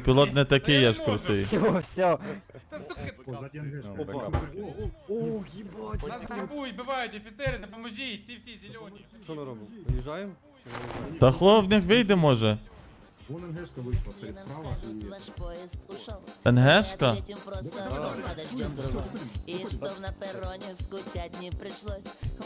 Пілот не такий, я ж крутий. Все, все. О, за ТНГ. Ну, Опа. опа. О, о, о, ебать. Нас грабують, бивають, офіцери, допоможіть, всі всі зелені. Що ми робимо? Виїжджаємо? Чи не виїжджаємо? Та хлоп в них вийде може. Вон НГшка вийшла, стоїть справа і... НГшка? Подождем другой. И чтоб на перроне скучать не пришлось,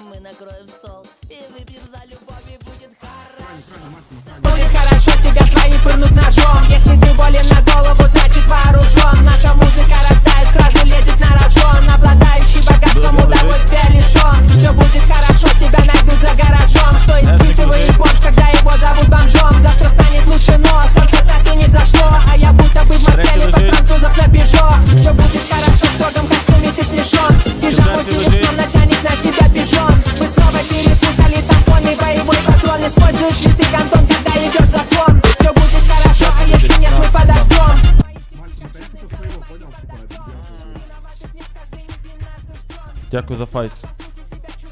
мы накроем стол и выпьем за любовь и будет хорошо. Правильно, правильно, Максима, правильно. Будет хорошо тебя свои пырнуть ножом Если ты болен на голову, значит вооружен Наша музыка рождает, сразу лезет на рожон. Обладающий богатством удовольствия лишен Все будет Дякую за файт.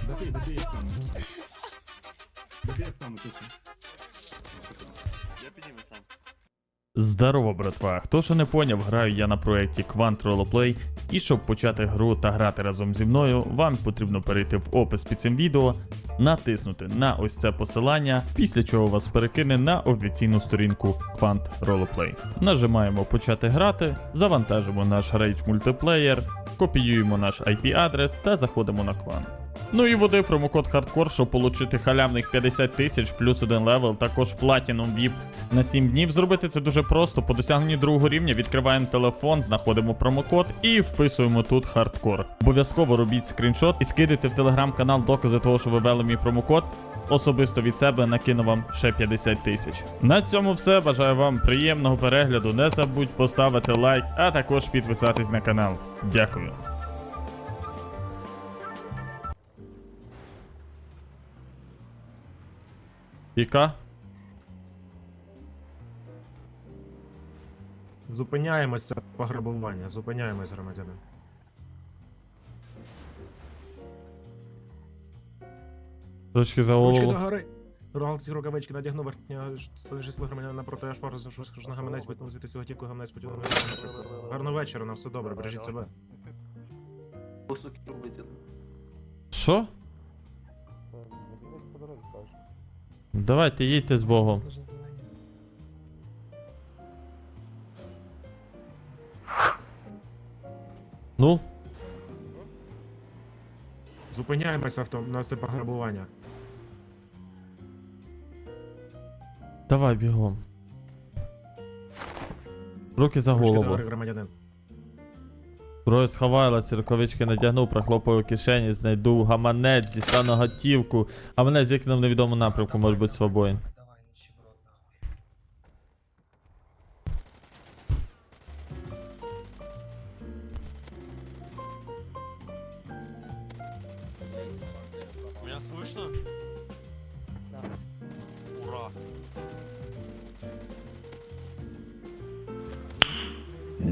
Добей, добей, я точно. Здорово, братва! Хто що не поняв, граю я на проєкті Quant Roleplay, і щоб почати гру та грати разом зі мною, вам потрібно перейти в опис під цим відео, натиснути на ось це посилання, після чого вас перекине на офіційну сторінку Quant Roleplay. Нажимаємо почати грати, завантажимо наш Rage мультиплеєр, копіюємо наш IP-адрес та заходимо на Quant. Ну і води промокод хардкор, щоб отримати халявних 50 тисяч плюс один левел, також Platinum VIP на 7 днів. Зробити це дуже просто. По досягненні другого рівня відкриваємо телефон, знаходимо промокод і вписуємо тут хардкор. Обов'язково робіть скріншот і скидайте в телеграм-канал докази того, що ви ввели мій промокод. Особисто від себе накину вам ще 50 тисяч. На цьому все. Бажаю вам приємного перегляду. Не забудь поставити лайк, а також підписатись на канал. Дякую. Піка? Зупиняємося пограбування, зупиняємось, громадянин. Ручки за Ручки голову. догори. Рогалці рукавички надягнув верхня спонижисло громадянина напроти аж пару ж на гаманець витягнув звідти тіпку гаманець потягнув. Гарного вечора, на все добре, бережіть себе. Що? Давайте їдьте з Богом. Ну, Зупиняємося авто на це пограбування. давай бігом. Руки за Ручки голову. догори, громадянин. Зброю сховалась, рукавички надягнув, прохлопаю кишені, знайду гаманець, дістану готівку. Гаманець викинув в невідому напрямку, може бути свободен. Меня слышно? Да. Ура! Ми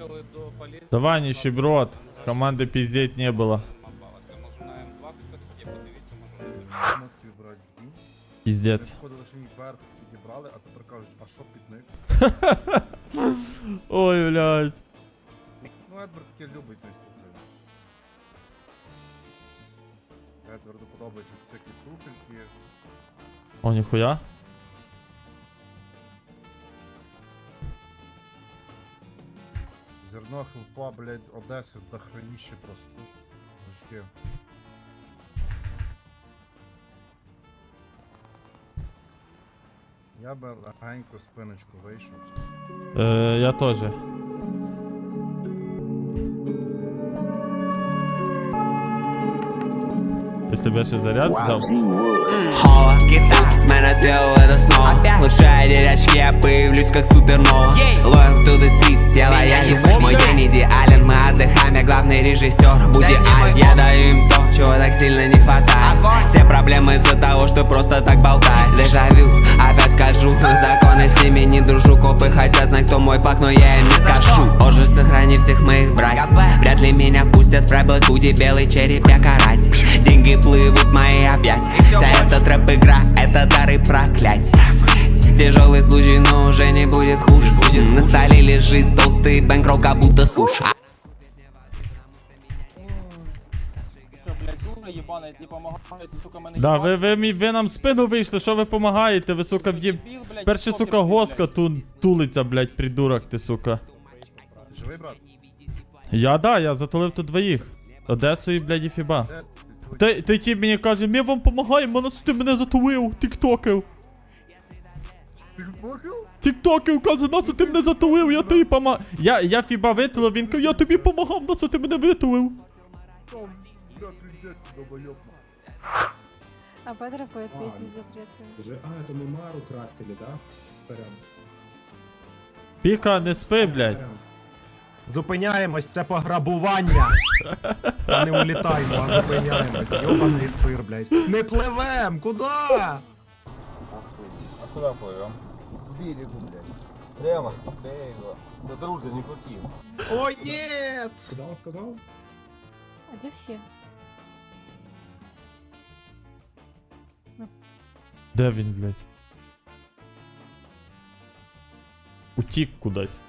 доїхали до поліції. Давай, нищеброд. Команди піздеть не було. Це може на М2 хтось є, подивіться, може не Нотки брати в дім. Піздець. Входили, що їх вверх підібрали, а тепер кажуть, а що підник? Ой, блядь. Ну, Едвард таке любить, не слухає. Едварду подобаються всякі туфельки. О, ніхуя. Зерно хелпа, блядь, Одеси до хреніще просто. Дружки. Я би легенько спиночку вийшов. Е, я теж. Ти себе ще заряд взяв? Хола, Упс, мене сделал это снова. Лучше одеть очки, я появлюсь как супернова. Loyal to the streets, я лоялен Мой день идеален, мы отдыхаем, я главный режиссер. Будь идеален, я даю им то, чего так сильно не хватает. Все проблемы из-за того, что просто так болтаешь Дежавю, опять скажу Законы с ними не дружу, копы хотят знать, кто мой пак, но я им не скажу сохрани всех моих братьев Вряд ли меня пустят в фрай-худи белый череп я карать Деньги плывут в мои объятия Вся эта трэп-игра, это дары проклятий Тяжелый случай, но уже не будет хуже На столе лежит толстый бэнкролл, как будто суша Що, блядь, дура єбана, ти помагаєш, сука, мене Да, їбать. ви, ви, мі- ви нам в спину вийшли, що ви помагаєте, ви, сука, в'їб... Біг, блядь, Перше, покер сука, ти, госка блядь. ту, тулиться, блядь, придурок ти, сука. Ти живий, брат? Я, да, я затулив тут двоїх. Одесу і, блядь, і Фіба. Де? Ти- Той, той тіп мені каже, ми вам помагаємо, нас ти мене затулив, тіктоків. Ти плакав? Тіктоків, каже, нас ти мене затулив, я тобі помаг... Я, я Фіба витулив, він каже, я тобі помагав, нас ти мене витулив. Там, бля, пиздец, долбоёб. А Петра поет А, песни ну. запретные. Уже, а, это мы Мару красили, да? Сорян. Піка, не спи, блядь. Зупиняємось, це пограбування. Та не улітаймо, а зупиняємось. Йобаний сир, блядь. Не пливем, куди? Берегу, блядь. Прямо, берега. Це друзі, не хотів. Ой, ні! Куда он сказал? А где все? Де він, блядь? Утік кудись.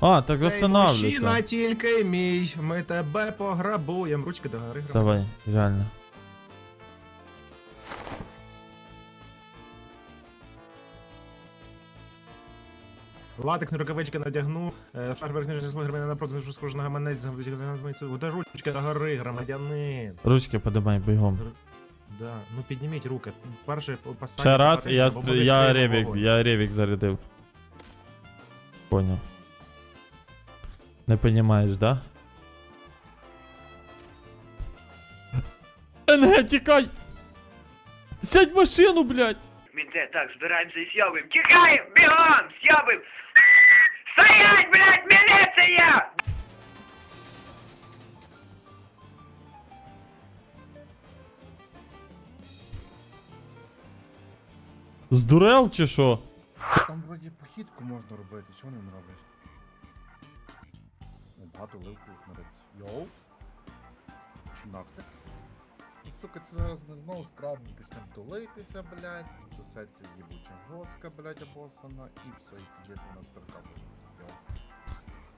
А, так мужчина тільки мій. Ми тебе пограбуємо. Ручки до гори грабуємо. Давай, реально. Латексні рукавички надягну, е, шар верхній число громадянина напроти, що схоже на гаманець, загадується. Де ручки до гори, громадянин. Ручки подимай бігом. Да, ну підніміть руки. Перше поставте. Ще раз, і я, стр- я ревік, я ревік зарядив. Поняв. Не понімаєш, да? НГ, тікай! Сядь в машину, блядь! Мінте, так, збираємося і с'явим. Тікаємо! Бігом! С'явим! Стоять, блядь, міліція! Здурел чи що? Там вроді похідку можна робити, чого не робиш? Багато ливку їх на рибці. Йоу? Чи нахтекс? Ну, сука, це зараз ми знову справді почнемо долитися, блядь. Суседці їбуча госка, блядь, обосана, і все, і піздець у нас. Йоу.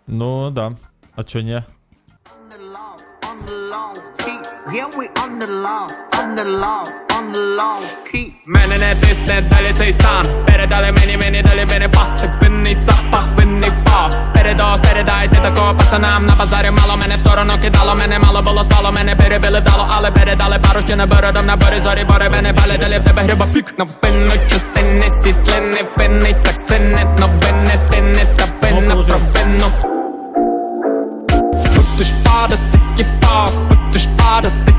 Ну, да. А чо ні? On the law, on the law, keep. Yeah, we on the law, on the law, on the law, keep. Мене не тисне далі цей стан Передали мені, мені далі мене пас Винний запах, винний пах Передос, передайте такого пацанам. На базарі мало мене в сторону кидало Мене. Мало було свало, мене перебили вдало Але передали пару ще не бородом на борі. Зорі Бори мене пали, далі в тебе гриба пікнув спину Частини ці слини винний Так не новини, ти не та винна Положив. провину. Будеш падати, тіпа, будеш падати,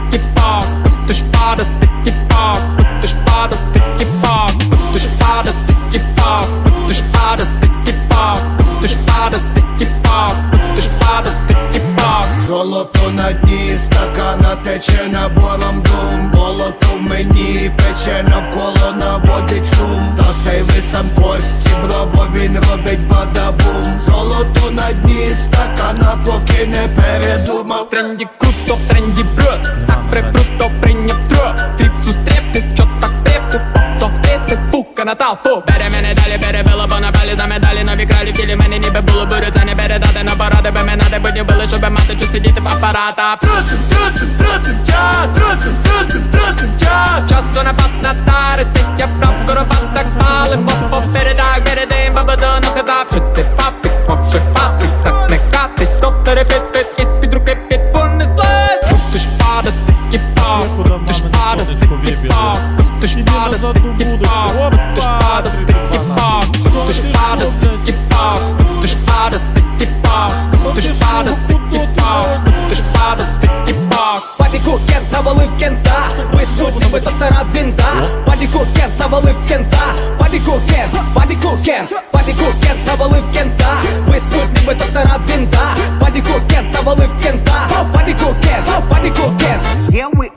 він робить бадабум. Золото на дні, стакана поки не передумав. Тренді круто, тренді бред Так прикруто прийняв тро. Тріп зустріти, що так трепти Повторити, фука на толпу Бере мене далі, бере било, бо на палі за медалі. Нові кралі в тілі мені ніби було бурю Це не передати на поради, би мене де будь били, щоб мати чи сидіти в апаратах. Трутим, трутим, трутим, ча. Трутим, трутим, трутим, ча Часу на пас на тари, я прав коробат так пали Бо попередак, передим, бабаду, ну хадап Що ти Виснуть, ніби то стара вінда Паді кент навалив кента. Паді кент, паді кент Паді кент навалив кента. Виснуть, ніби то стара вінда Паді кент навалив кента. Паді кент, паді кент Yeah, we